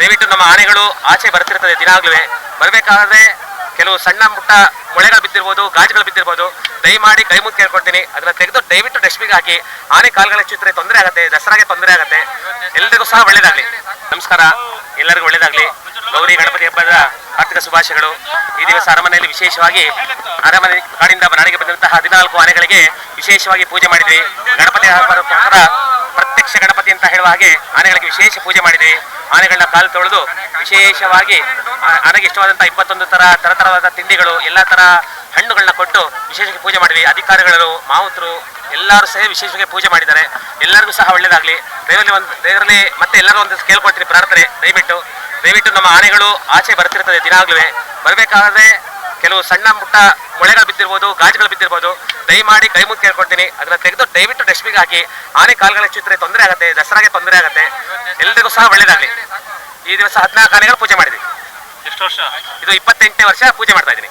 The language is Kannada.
ದಯವಿಟ್ಟು ನಮ್ಮ ಆನೆಗಳು ಆಚೆ ಬರ್ತಿರ್ತದೆ ದಿನಾಗ್ಲೂ ಬರಬೇಕಾದ್ರೆ ಕೆಲವು ಸಣ್ಣ ಪುಟ್ಟ ಮೊಳೆಗಳು ಬಿದ್ದಿರ್ಬೋದು, ಗಾಜುಗಳು ಬಿದ್ದಿರ್ಬೋದು. ದಯಮಾಡಿ ಕೈ ಮುಗಿ ಕೇಳ್ಕೊಳ್ತೀನಿ. ಅದನ್ನ ತೆಗೆದು ದಯವಿಟ್ಟು ಡಸ್ಟ್ಬಿಗೆ ಹಾಕಿ. ಆನೆ ಕಾಲುಗಳ ಚಿತ್ರ ತೊಂದರೆ ಆಗುತ್ತೆ, ದಸರಾಗೆ ತೊಂದರೆ ಆಗುತ್ತೆ. ಎಲ್ಲರಿಗೂ ಸಹ ಒಳ್ಳೇದಾಗ್ಲಿ. ನಮಸ್ಕಾರ. ಎಲ್ಲರಿಗೂ ಒಳ್ಳೇದಾಗ್ಲಿ. ಗೌರಿ, ಗಣಪತಿ ಹಬ್ಬದ ಆರ್ಥಿಕ ಶುಭಾಶಯಗಳು. ಈ ದಿವಸ ಅರಮನೆಯಲ್ಲಿ ವಿಶೇಷವಾಗಿ ಅರಮನೆ ಕಾಡಿಂದ ನಾಡಿಗೆ ಬಂದಂತಹ ಹದಿನಾಲ್ಕು ಆನೆಗಳಿಗೆ ವಿಶೇಷವಾಗಿ ಪೂಜೆ ಮಾಡಿದ್ವಿ. ಗಣಪತಿ ಹಬ್ಬದ ಪ್ರಕಾರ ಪ್ರತ್ಯಕ್ಷ ಗಣಪತಿ ಅಂತ ಹೇಳುವ ಹಾಗೆ ಆನೆಗಳಿಗೆ ವಿಶೇಷ ಪೂಜೆ ಮಾಡಿದ್ವಿ ಆನೆಗಳನ್ನ ಕಾಲು ತೊಳೆದು ವಿಶೇಷವಾಗಿ ಆನೆಗೆ ಇಷ್ಟವಾದಂತಹ ಇಪ್ಪತ್ತೊಂದು ತರ ತರತರವಾದ ತಿಂಡಿಗಳು, ಎಲ್ಲಾ ತರ ಹಣ್ಣುಗಳನ್ನ ಕೊಟ್ಟು ವಿಶೇಷವಾಗಿ ಪೂಜೆ ಮಾಡಿದ್ವಿ ಅಧಿಕಾರಿಗಳು, ಮಾವುತರು ಎಲ್ಲರೂ ಸಹ ವಿಶೇಷವಾಗಿ ಪೂಜೆ ಮಾಡಿದ್ದಾರೆ. ಎಲ್ಲರಿಗೂ ಸಹ ಒಳ್ಳೇದಾಗ್ಲಿ. ದೇವರಲ್ಲಿ ಒಂದು, ದೇವರಲ್ಲಿ ಮತ್ತೆ ಎಲ್ಲರೂ ಒಂದು ಕೇಳ್ಕೊಳ್ತೀನಿ ಪ್ರಾರ್ಥನೆ. ದಯವಿಟ್ಟು ದಯವಿಟ್ಟು ನಮ್ಮ ಆನೆಗಳು ಆಚೆ ಬರ್ತಿರ್ತದೆ ದಿನಾಗ್ಲೂ ಬರಬೇಕಾದ್ರೆ ಕೆಲವು ಸಣ್ಣ ಪುಟ್ಟ ಮೊಳೆಗಳು ಬಿದ್ದಿರ್ಬೋದು ಗಾಜುಗಳು ಬಿದ್ದಿರ್ಬೋದು ದಯಮಾಡಿ ಕೈ ಮುಗಿ ಕೇಳ್ಕೊಡ್ತೀನಿ ಅದನ್ನ ತೆಗೆದು ದಯವಿಟ್ಟು ಡಸ್ಟ್ಬಿನ್ ಹಾಕಿ. ಆನೆ ಕಾಲುಗಳ ಚಿತ್ರೆ ತೊಂದರೆ ಆಗುತ್ತೆ ದಸರಾಗೆ ತೊಂದರೆ ಆಗುತ್ತೆ. ಎಲ್ರಿಗೂ ಸಹ ಒಳ್ಳೇದಾಗಲಿ. ಈ ದಿವಸ ಹದಿನಾಲ್ಕು ಆನೆಗಳು ಪೂಜೆ ಮಾಡಿದ್ವಿ. ಎಷ್ಟು ವರ್ಷ? ಇದು ಇಪ್ಪತ್ತೆಂಟನೇ ವರ್ಷ ಪೂಜೆ ಮಾಡ್ತಾ ಇದ್ದೀನಿ.